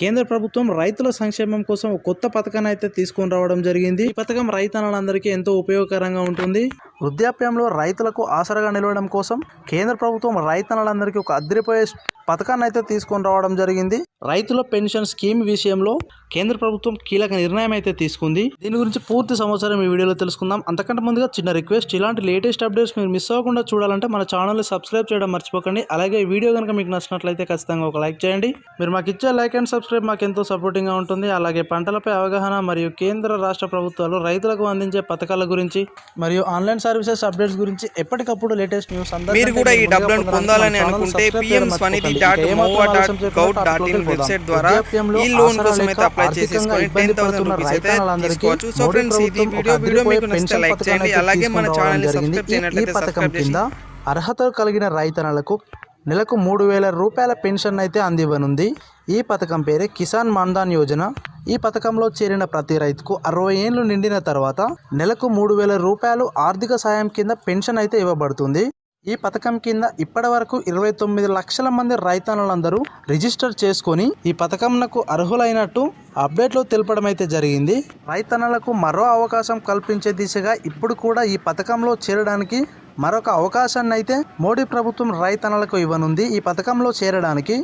కేంద్ర ప్రభుత్వం రైతుల సంక్షేమం కోసం కొత్త పథకాన్ని అయితే తీసుకొని రావడం జరిగింది. ఈ పథకం రైతన్నలందరికీ ఎంతో ఉపయోగకరంగా ఉంటుంది. వృద్ధాప్యంలో రైతులకు ఆసరాగా నిలవడం కోసం కేంద్ర ప్రభుత్వం రైతన్నలందరికీ ఒక అదిరిపోయే పథకాన్ని అయితే తీసుకొని రావడం జరిగింది. రైతుల పెన్షన్ స్కీమ్ విషయంలో కేంద్ర ప్రభుత్వం కీలక నిర్ణయం అయితే తీసుకుంది. దీని గురించి పూర్తి సమాచారం ఈ వీడియోలో తెలుసుకుందాం. అంతకంటే ముందుగా చిన్న రిక్వెస్ట్ ఇలాంటి లేటెస్ట్ అప్డేట్స్ మీరు మిస్ అవ్వకుండా చూడాలంటే మన ఛానల్ని సబ్స్క్రైబ్ చేయడం మర్చిపోకండి. అలాగే ఈ వీడియో కనుక మీకు నచ్చినట్లయితే ఖచ్చితంగా ఒక లైక్ చేయండి. మీరు మాకు ఇచ్చే లైక్ అండ్ సబ్స్క్రైబ్ మాకు ఎంతో సపోర్టింగ్గా ఉంటుంది. అలాగే పంటలపై అవగాహన మరియు కేంద్ర రాష్ట్ర ప్రభుత్వాలు రైతులకు అందించే పథకాల గురించి మరియు ఆన్లైన్ సర్వీసెస్ అప్డేట్స్ గురించి ఎప్పటికప్పుడు లేటెస్ట్ న్యూస్ మీరు కూడా ఈ డబ్బులను పొందాలని అనుకుంటే PM Svanidhi dot mohua dot gov dot in website ద్వారా ఈ లోన్ కోసం అయితే అప్లై చేసేసుకొని టెన్ థౌసండ్ రూపీస్ అయితే తీసుకోవచ్చు. సో ఫ్రెండ్స్ ఇది వీడియో వీడియో మీకు నచ్చితే లైక్ చేయండి. అలాగే మన ఛానల్ని సబ్స్క్రైబ్ చేయనట్లయితే సబ్స్క్రైబ్ చేసి కింద అర్హత కలిగిన రైతన్నలకు నెలకు మూడు వేల రూపాయల పెన్షన్ అయితే అందివ్వనుంది. ఈ పథకం పేరే కిసాన్ మాన్ధాన్ యోజన. ఈ పథకంలో చేరిన ప్రతి రైతుకు అరవై ఏళ్ళు నిండిన తర్వాత నెలకు మూడు వేల రూపాయలు ఆర్థిక సాయం కింద పెన్షన్ అయితే ఇవ్వబడుతుంది. ఈ పథకం కింద ఇప్పటి వరకు ఇరవై తొమ్మిది లక్షల మంది రైతన్నులందరూ రిజిస్టర్ చేసుకొని ఈ పథకంకు అర్హులైనట్టు అప్డేట్లో తెలపడం అయితే జరిగింది. రైతన్నలకు మరో అవకాశం కల్పించే దిశగా ఇప్పుడు కూడా ఈ పథకంలో చేరడానికి మరొక అవకాశాన్ని అయితే మోడీ ప్రభుత్వం రైతన్నలకు ఇవ్వనుంది. ఈ పథకంలో చేరడానికి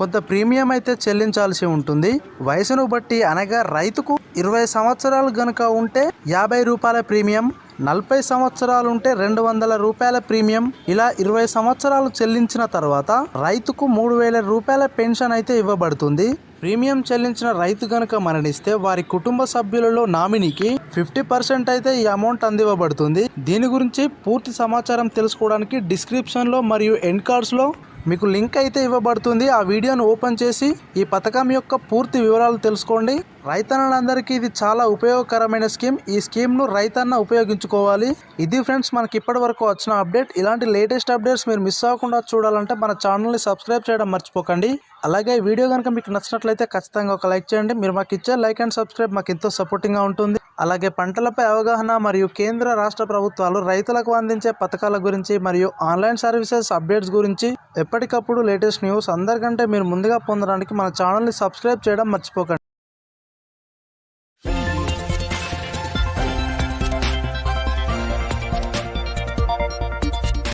కొంత ప్రీమియం అయితే చెల్లించాల్సి ఉంటుంది. వయసును బట్టి అనగా రైతుకు ఇరవై సంవత్సరాలు గనుక ఉంటే యాభై రూపాయల ప్రీమియం నలభై సంవత్సరాలు ఉంటే రెండు వందల రూపాయల ప్రీమియం. ఇలా ఇరవై సంవత్సరాలు చెల్లించిన తర్వాత రైతుకు మూడు వేల రూపాయల పెన్షన్ అయితే ఇవ్వబడుతుంది. ప్రీమియం చెల్లించిన రైతు గనుక మరణిస్తే వారి కుటుంబ సభ్యులలో నామినీకి ఫిఫ్టీ పర్సెంట్ అయితే ఈ అమౌంట్ అందివ్వబడుతుంది. దీని గురించి పూర్తి సమాచారం తెలుసుకోవడానికి డిస్క్రిప్షన్లో మరియు ఎండ్ కార్డ్స్లో మీకు లింక్ అయితే ఇవ్వబడుతుంది. ఆ వీడియోను ఓపెన్ చేసి ఈ పథకం యొక్క పూర్తి వివరాలు తెలుసుకోండి. రైతన్నలందరికీ ఇది చాలా ఉపయోగకరమైన స్కీమ్. ఈ స్కీమ్ను రైతన్న ఉపయోగించుకోవాలి. ఇది ఫ్రెండ్స్ మనకి ఇప్పటి వరకు వచ్చిన అప్డేట్. ఇలాంటి లేటెస్ట్ అప్డేట్స్ మీరు మిస్ అవ్వకుండా చూడాలంటే మన ఛానల్ని సబ్స్క్రైబ్ చేయడం మర్చిపోకండి. అలాగే వీడియో కనుక మీకు నచ్చినట్లయితే ఖచ్చితంగా ఒక లైక్ చేయండి. మీరు మాకు ఇచ్చే లైక్ అండ్ సబ్స్క్రైబ్ మాకు ఎంతో సపోర్టింగ్గా ఉంటుంది. అలాగే పంటలపై అవగాహన మరియు కేంద్ర రాష్ట్ర ప్రభుత్వాలు రైతులకు అందించే పథకాల గురించి మరియు ఆన్లైన్ సర్వీసెస్ అప్డేట్స్ గురించి ఎప్పటికప్పుడు లేటెస్ట్ న్యూస్ అందరికంటే మీరు ముందుగా పొందడానికి మన ఛానల్ని సబ్స్క్రైబ్ చేయడం మర్చిపోకండి.